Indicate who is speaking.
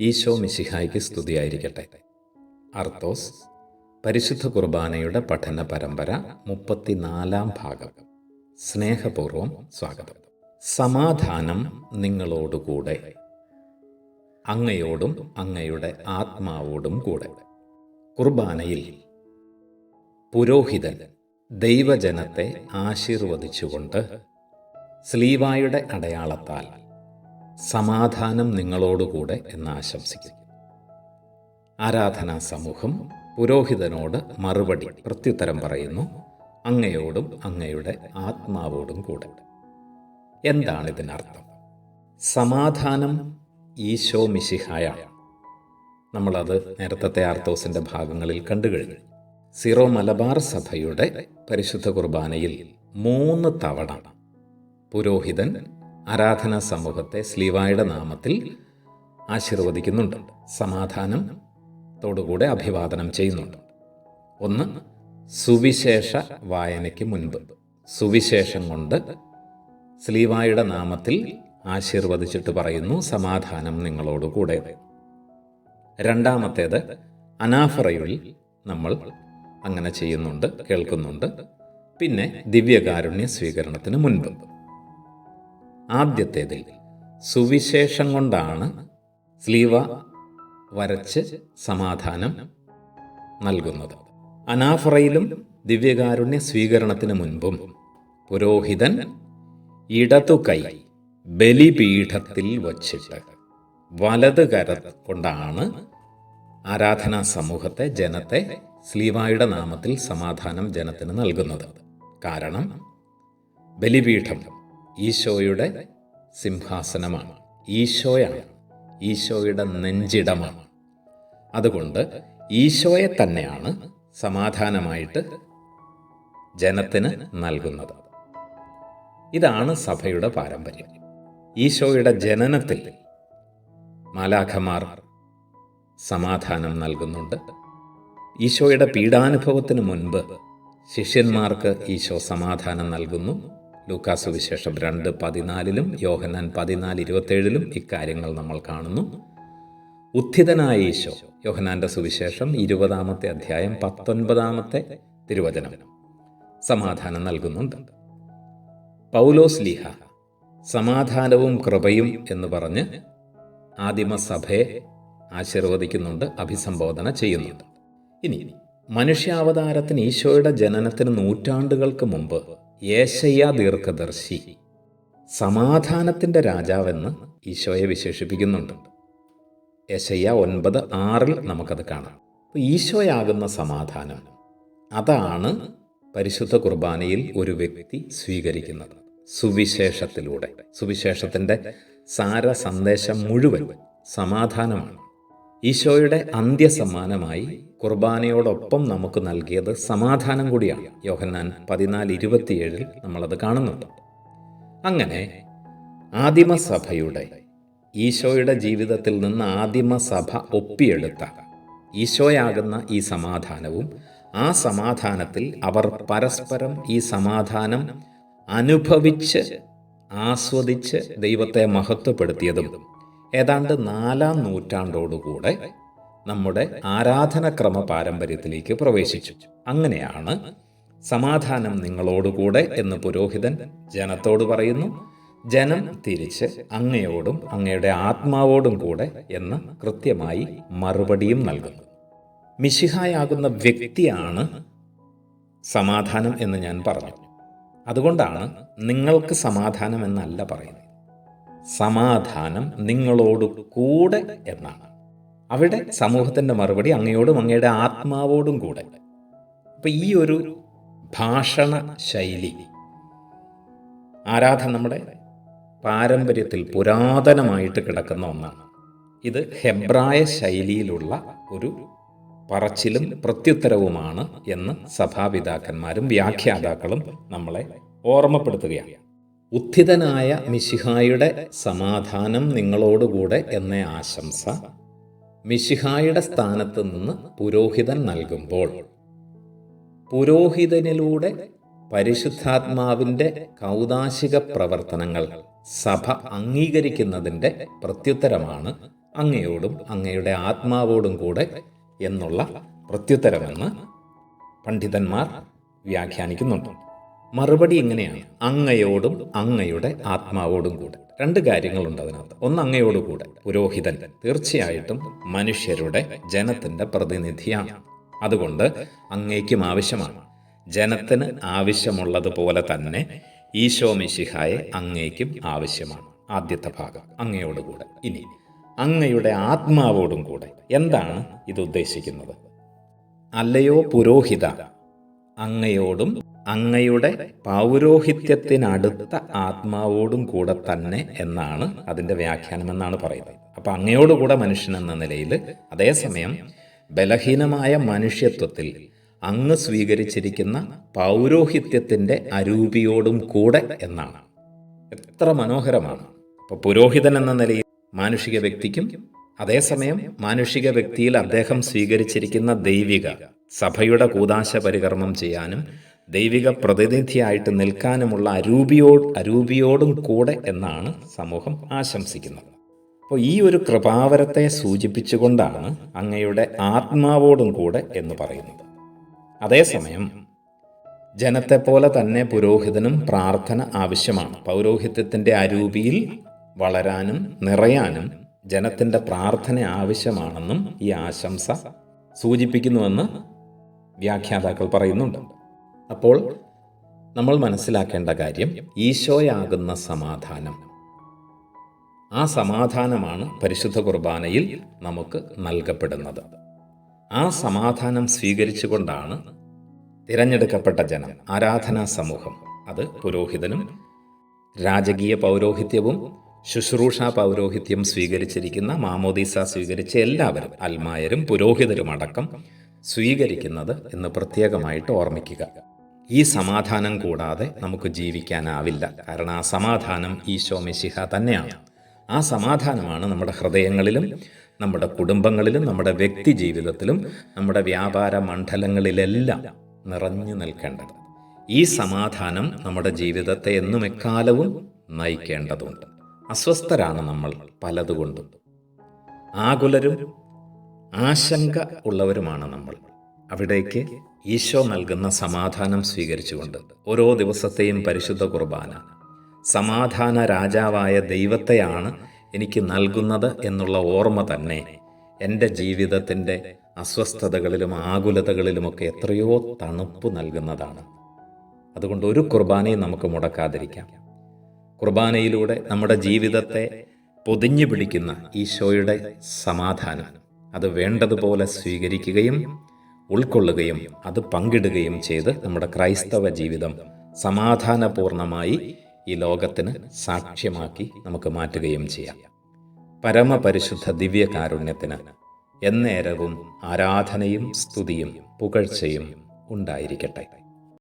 Speaker 1: ഈശോ മിശിഹായ്ക്ക് സ്തുതിയായിരിക്കട്ടെ. അർത്തോസ് പരിശുദ്ധ കുർബാനയുടെ പഠന പരമ്പര മുപ്പത്തിനാലാം ഭാഗം. സ്നേഹപൂർവം സ്വാഗതം. സമാധാനം നിങ്ങളോടുകൂടെ. അങ്ങയോടും അങ്ങയുടെ ആത്മാവോടും കൂടെ. കുർബാനയിൽ പുരോഹിതൻ ദൈവജനത്തെ ആശീർവദിച്ചുകൊണ്ട് സ്ലീവായുടെ അടയാളത്താൽ സമാധാനം നിങ്ങളോടുകൂടെ എന്ന് ആശംസിക്കുന്നു. ആരാധനാ സമൂഹം പുരോഹിതനോട് മറുപടി പ്രത്യുത്തരം പറയുന്നു അങ്ങയോടും അങ്ങയുടെ ആത്മാവോടും കൂടെ. എന്താണ് ഇതിനർത്ഥം സമാധാനം ഈശോ മിശിഹായ നമ്മളത് നേരത്തെ ആർത്തോസിന്റെ ഭാഗങ്ങളിൽ കണ്ടുകഴിഞ്ഞു. സിറോ മലബാർ സഭയുടെ പരിശുദ്ധ കുർബാനയിൽ മൂന്ന് തവണ പുരോഹിതൻ ആരാധനാ സമൂഹത്തെ സ്ലീവായുടെ നാമത്തിൽ ആശീർവദിക്കുന്നുണ്ട്. സമാധാനം ത്തോടുകൂടെ അഭിവാദനം ചെയ്യുന്നുണ്ട്. ഒന്ന് സുവിശേഷ വായനയ്ക്ക് മുൻപ്. സുവിശേഷം കൊണ്ട് സ്ലീവായുടെ നാമത്തിൽ ആശീർവദിച്ചിട്ട് പറയുന്നു സമാധാനം നിങ്ങളോടുകൂടെ രണ്ടാമത്തേത് അനാഫറയിൽ നമ്മൾ അങ്ങനെ ചെയ്യുന്നുണ്ട് കേൾക്കുന്നുണ്ട്. പിന്നെ ദിവ്യകാരുണ്യ സ്വീകരണത്തിന് മുൻപ്. ആദ്യത്തേതിൽ സുവിശേഷം കൊണ്ടാണ് സ്ലീവ വരച്ച് സമാധാനം നൽകുന്നത്. അനാഫറയിലും ദിവ്യകാരുണ്യ സ്വീകരണത്തിന് മുൻപും പുരോഹിതൻ ഇടതു കൈ ബലിപീഠത്തിൽ വച്ചിട്ട് വലത് കര കൊണ്ടാണ് ആരാധനാ സമൂഹത്തെ ജനത്തെ സ്ലീവായുടെ നാമത്തിൽ സമാധാനം ജനത്തിന് നൽകുന്നത്. കാരണം ബലിപീഠം ഈശോയുടെ സിംഹാസനമാണ്. ഈശോയാണ്. ഈശോയുടെ നെഞ്ചിടമാണ്. അതുകൊണ്ട് ഈശോയെ തന്നെയാണ് സമാധാനമായിട്ട് ജനത്തിന് നൽകുന്നത്. ഇതാണ് സഭയുടെ പാരമ്പര്യം. ഈശോയുടെ ജനനത്തിൽ മാലാഖമാർ സമാധാനം നൽകുന്നുണ്ട്. ഈശോയുടെ പീഡാനുഭവത്തിന് മുൻപ് ശിഷ്യന്മാർക്ക് ഈശോ സമാധാനം നൽകുന്നു. ലൂക്കാസു വിശേഷം രണ്ട് പതിനാലിലും യോഹന്നാൻ പതിനാല് ഇരുപത്തേഴിലും ഇക്കാര്യങ്ങൾ നമ്മൾ കാണുന്നു. ഉത്ഥിതനായ ഈശോ യോഹനാന്റെ സുവിശേഷം ഇരുപതാമത്തെ അധ്യായം പത്തൊൻപതാമത്തെ തിരുവചനം. സമാധാനം നൽകുന്നുണ്ട്. പൗലോസ് ലീഹ സമാധാനവും കൃപയും എന്ന് പറഞ്ഞ് ആദിമസഭയെ ആശീർവദിക്കുന്നുണ്ട് അഭിസംബോധന ചെയ്യുന്നുണ്ട്. ഇനി മനുഷ്യാവതാരത്തിന് ഈശോയുടെ ജനനത്തിന് നൂറ്റാണ്ടുകൾക്ക് മുമ്പ് യേശയ്യ ദീർഘദർശി സമാധാനത്തിന്റെ രാജാവെന്ന് ഈശോയെ വിശേഷിപ്പിക്കുന്നുണ്ട്. യേശയ്യ ഒൻപത് ആറിൽ നമുക്കത് കാണാം. അപ്പോൾ ഈശോയാകുന്ന സമാധാനം അതാണ് പരിശുദ്ധ കുർബാനയിൽ ഒരു വ്യക്തി സ്വീകരിക്കുന്നത്. സുവിശേഷത്തിലൂടെ സുവിശേഷത്തിന്റെ സാര സന്ദേശം മുഴുവൻ സമാധാനമാണ്. ഈശോയുടെ അന്ത്യസമ്മാനമായി കുർബാനയോടൊപ്പം നമുക്ക് നൽകിയത് സമാധാനം കൂടിയാണ്. യോഹന്നാൻ പതിനാല് ഇരുപത്തിയേഴിൽ നമ്മളത് കാണുന്നുണ്ട്. അങ്ങനെ ആദിമസഭയുടെ ഈശോയുടെ ജീവിതത്തിൽ നിന്ന് ആദിമസഭ ഒപ്പിയെടുത്ത ഈശോയാകുന്ന ഈ സമാധാനവും ആ സമാധാനത്തിൽ അവർ പരസ്പരം ഈ സമാധാനം അനുഭവിച്ച് ആസ്വദിച്ച് ദൈവത്തെ മഹത്വപ്പെടുത്തിയതും ഏതാണ്ട് നാലാം നൂറ്റാണ്ടോടുകൂടെ നമ്മുടെ ആരാധനക്രമ പാരമ്പര്യത്തിലേക്ക് പ്രവേശിച്ചു. അങ്ങനെയാണ് സമാധാനം നിങ്ങളോടുകൂടെ എന്ന് പുരോഹിതൻ ജനത്തോട് പറയുന്നു. ജനം തിരിച്ച് അങ്ങയോടും അങ്ങയുടെ ആത്മാവോടും കൂടെ എന്ന് കൃത്യമായി മറുപടിയും നൽകുന്നു. മിശിഹായാകുന്ന വ്യക്തിയാണ് സമാധാനം എന്ന് ഞാൻ പറഞ്ഞു. അതുകൊണ്ടാണ് നിങ്ങൾക്ക് സമാധാനം എന്നല്ല പറയുന്നത്. സമാധാനം നിങ്ങളോട് കൂടെ എന്നാണ്. അവിടെ സമൂഹത്തിന്റെ മറുപടി അങ്ങയോടും അങ്ങയുടെ ആത്മാവോടും കൂടെ. അപ്പം ഈ ഒരു ഭാഷണ ശൈലി ആരാധന നമ്മുടെ പാരമ്പര്യത്തിൽ പുരാതനമായിട്ട് കിടക്കുന്ന ഒന്നാണ്. ഇത് ഹെബ്രായ ശൈലിയിലുള്ള ഒരു പറച്ചിലും പ്രത്യുത്തരവുമാണ് എന്ന് സഭാപിതാക്കന്മാരും വ്യാഖ്യാതാക്കളും നമ്മളെ ഓർമ്മപ്പെടുത്തുകയാണ്. ഉത്ഥിതനായ മിശിഹായുടെ സമാധാനം നിങ്ങളോടുകൂടെ എന്ന ആശംസ മിശിഹായുടെ സ്ഥാനത്ത് നിന്ന് പുരോഹിതൻ നൽകുമ്പോൾ പുരോഹിതനിലൂടെ പരിശുദ്ധാത്മാവിന്റെ കൗതാശിക പ്രവർത്തനങ്ങൾ സഭ അംഗീകരിക്കുന്നതിന്റെ പ്രത്യുത്തരമാണ് അങ്ങയോടും അങ്ങയുടെ ആത്മാവോടും കൂടെ എന്നുള്ള പ്രത്യുത്തരമെന്ന് പണ്ഡിതന്മാർ വ്യാഖ്യാനിക്കുന്നുണ്ട്. മറുപടി ഇങ്ങനെയാണ് അങ്ങയോടും അങ്ങയുടെ ആത്മാവോടും കൂടെ. രണ്ട് കാര്യങ്ങളുണ്ട് അതിനകത്ത്. ഒന്ന് അങ്ങയോടുകൂടെ പുരോഹിതൻ തീർച്ചയായിട്ടും മനുഷ്യരുടെ ജനത്തിന്റെ പ്രതിനിധിയാണ്. അതുകൊണ്ട് അങ്ങേക്കും ആവശ്യമാണ്. ജനത്തിന് ആവശ്യമുള്ളതുപോലെ തന്നെ ഈശോ മിശിഹായെ അങ്ങേക്കും ആവശ്യമാണ്. ആദ്യത്തെ ഭാഗം അങ്ങയോടുകൂടെ ഇനി അങ്ങയുടെ ആത്മാവോടും കൂടെ. എന്താണ് ഇത് ഉദ്ദേശിക്കുന്നത്? അല്ലയോ പുരോഹിത അങ്ങയോടും അങ്ങയുടെ പൗരോഹിത്യത്തിനടുത്ത ആത്മാവോടും കൂടെ തന്നെ എന്നാണ് അതിന്റെ വ്യാഖ്യാനം എന്നാണ് പറയുന്നത്. അപ്പം അങ്ങയോടുകൂടെ മനുഷ്യൻ എന്ന നിലയിൽ അതേസമയം ബലഹീനമായ മനുഷ്യത്വത്തിൽ അങ്ങ് സ്വീകരിച്ചിരിക്കുന്ന പൗരോഹിത്യത്തിന്റെ അരൂപിയോടും കൂടെ എന്നാണ്. എത്ര മനോഹരമാണ്. അപ്പോൾ പുരോഹിതൻ എന്ന നിലയിൽ മാനുഷിക വ്യക്തിക്കും അതേസമയം മാനുഷിക വ്യക്തിയിൽ അദ്ദേഹം സ്വീകരിച്ചിരിക്കുന്ന ദൈവിക സഭയുടെ കൂതാശ പരികർമ്മം ചെയ്യാനും ദൈവിക പ്രതിനിധിയായിട്ട് നിൽക്കാനുമുള്ള അരൂപിയോട് അരൂപിയോടും കൂടെ എന്നാണ് സമൂഹം ആശംസിക്കുന്നത്. അപ്പോൾ ഈ ഒരു കൃപാവരത്തെ സൂചിപ്പിച്ചുകൊണ്ടാണ് അങ്ങയുടെ ആത്മാവോടും കൂടെ എന്ന് പറയുന്നത്. അതേസമയം ജനത്തെപ്പോലെ തന്നെ പുരോഹിതനും പ്രാർത്ഥന ആവശ്യമാണ്. പൗരോഹിത്യത്തിന്റെ അരൂപിയിൽ വളരാനും നിറയാനും ജനത്തിന്റെ പ്രാർത്ഥന ആവശ്യമാണെന്നും ഈ ആശംസ സൂചിപ്പിക്കുന്നുവെന്ന് വ്യാഖ്യാതാക്കൾ പറയുന്നുണ്ട്. അപ്പോൾ നമ്മൾ മനസ്സിലാക്കേണ്ട കാര്യം ഈശോയാകുന്ന സമാധാനം. ആ സമാധാനമാണ് പരിശുദ്ധ കുർബാനയിൽ നമുക്ക് നൽകപ്പെടുന്നത്. ആ സമാധാനം സ്വീകരിച്ചുകൊണ്ടാണ് തിരഞ്ഞെടുക്കപ്പെട്ട ജനം ആരാധനാ സമൂഹം അത് പുരോഹിതനും രാജകീയ പൗരോഹിത്യവും ശുശ്രൂഷ പൗരോഹിത്യം സ്വീകരിച്ചിരിക്കുന്ന മാമോദീസ സ്വീകരിച്ച എല്ലാവരും അൽമായരും പുരോഹിതരുമടക്കം സ്വീകരിക്കുന്നത് എന്ന് പ്രത്യേകമായിട്ട് ഓർമ്മിക്കുക. ഈ സമാധാനം കൂടാതെ നമുക്ക് ജീവിക്കാനാവില്ല. കാരണം ആ സമാധാനം ഈശോ മെസ്സിഹ തന്നെയാണ്. ആ സമാധാനമാണ് നമ്മുടെ ഹൃദയങ്ങളിലും നമ്മുടെ കുടുംബങ്ങളിലും നമ്മുടെ വ്യക്തി ജീവിതത്തിലും നമ്മുടെ വ്യാപാര മണ്ഡലങ്ങളിലെല്ലാം നിറഞ്ഞു നിൽക്കേണ്ടത്. ഈ സമാധാനം നമ്മുടെ ജീവിതത്തെ എന്നും എക്കാലവും നയിക്കേണ്ടതുണ്ട്. അസ്വസ്ഥരാണ് നമ്മൾ പലതുകൊണ്ടും. ആകുലരും ആശങ്ക ഉള്ളവരുമാണ് നമ്മൾ. അവിടേക്ക് ഈശോ നൽകുന്ന സമാധാനം സ്വീകരിച്ചുകൊണ്ട് ഓരോ ദിവസത്തെയും പരിശുദ്ധ കുർബാന. സമാധാന രാജാവായ ദൈവത്തെയാണ് എനിക്ക് നൽകുന്നത് എന്നുള്ള ഓർമ്മ തന്നെ എന്റെ ജീവിതത്തിന്റെ അസ്വസ്ഥതകളിലും ആകുലതകളിലുമൊക്കെ എത്രയോ തണുപ്പ് നൽകുന്നതാണ്. അതുകൊണ്ട് ഒരു കുർബാനയും നമുക്ക് മുടക്കാതിരിക്കാം. കുർബാനയിലൂടെ നമ്മുടെ ജീവിതത്തെ പൊതിഞ്ഞു പിടിക്കുന്ന ഈശോയുടെ സമാധാനം അത് വേണ്ടതുപോലെ സ്വീകരിക്കുകയും ഉൾക്കൊള്ളുകയും അത് പങ്കിടുകയും ചെയ്ത് നമ്മുടെ ക്രൈസ്തവ ജീവിതം സമാധാനപൂർണമായി ഈ ലോകത്തിന് സാക്ഷ്യമാക്കി നമുക്ക് മാറ്റുകയും ചെയ്യാം. പരമപരിശുദ്ധ ദിവ്യകാരുണ്യത്തിന് എന്നേരവും ആരാധനയും സ്തുതിയും പുകഴ്ചയും ഉണ്ടായിരിക്കട്ടെ.